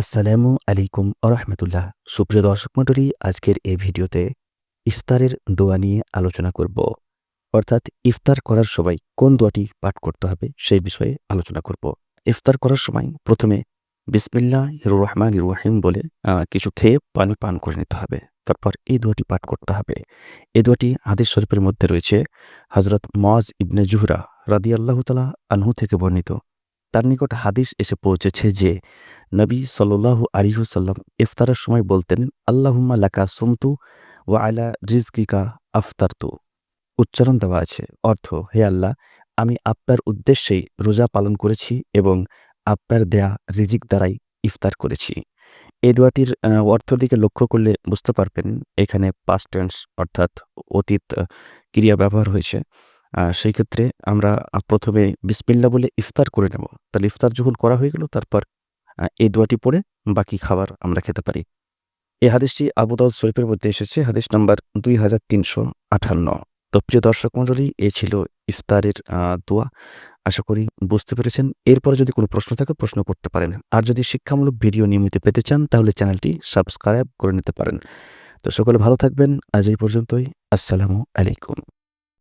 আসসালামু আলাইকুম আরহামতুল্লাহ। সুপ্রিয় দর্শক মণ্ডলী, আজকের এই ভিডিওতে ইফতারের দোয়া নিয়ে আলোচনা করব। অর্থাৎ ইফতার করার সময় কোন দোয়াটি পাঠ করতে হবে সেই বিষয়ে আলোচনা করব। ইফতার করার সময় প্রথমে বিসমিল্লাহ রহমান রহিম বলে কিছু খেয়ে পানি পান করে নিতে হবে। তারপর এই দোয়াটি পাঠ করতে হবে। এই দোয়াটি হাদিস শরীফের মধ্যে রয়েছে হজরত মজ ইবনে জুহরা রাদিয়াল্লাহ তালা আনহু থেকে বর্ণিত। তার নিকট হাদিস এসে পৌঁছেছে যে নবী সাল্লাল্লাহু আলিহুসাল্লাম ইফতারের সময় বলতেন, আল্লাহুম্মা লাকা সুমতু ওয়া আলা রিজকিকা আফতারতু। উচ্চারণ দেওয়া আছে, অর্থ, হে আল্লাহ, আমি আপনার উদ্দেশ্যেই রোজা পালন করেছি এবং আপনার দেয়া রিজিক দ্বারাই ইফতার করেছি। এই দোয়াটির অর্থ দিকে লক্ষ্য করলে বুঝতে পারবেন, এখানে পাস্ট টেন্স অর্থাৎ অতীত ক্রিয়া ব্যবহার হয়েছে। সেই ক্ষেত্রে আমরা প্রথমে বিসমিল্লা বলে ইফতার করে নেব। তাহলে ইফতার যখন করা হয়ে গেল, তারপর এই দোয়াটি পড়ে বাকি খাবার আমরা খেতে পারি। এই হাদিসটি আবু দাউদ শরীফের মধ্যে এসেছে, হাদিস নাম্বার দুই হাজার তিনশো আঠান্ন। তো প্রিয় দর্শক মণ্ডলী, এ ছিল ইফতারের দোয়া। আশা করি বুঝতে পেরেছেন। এরপরে যদি কোনো প্রশ্ন থাকে, প্রশ্ন করতে পারেন। আর যদি শিক্ষামূলক ভিডিও নিয়মিত পেতে চান, তাহলে চ্যানেলটি সাবস্ক্রাইব করে নিতে পারেন। তো সকলে ভালো থাকবেন। আজ এই পর্যন্তই। আসসালামু আলাইকুম।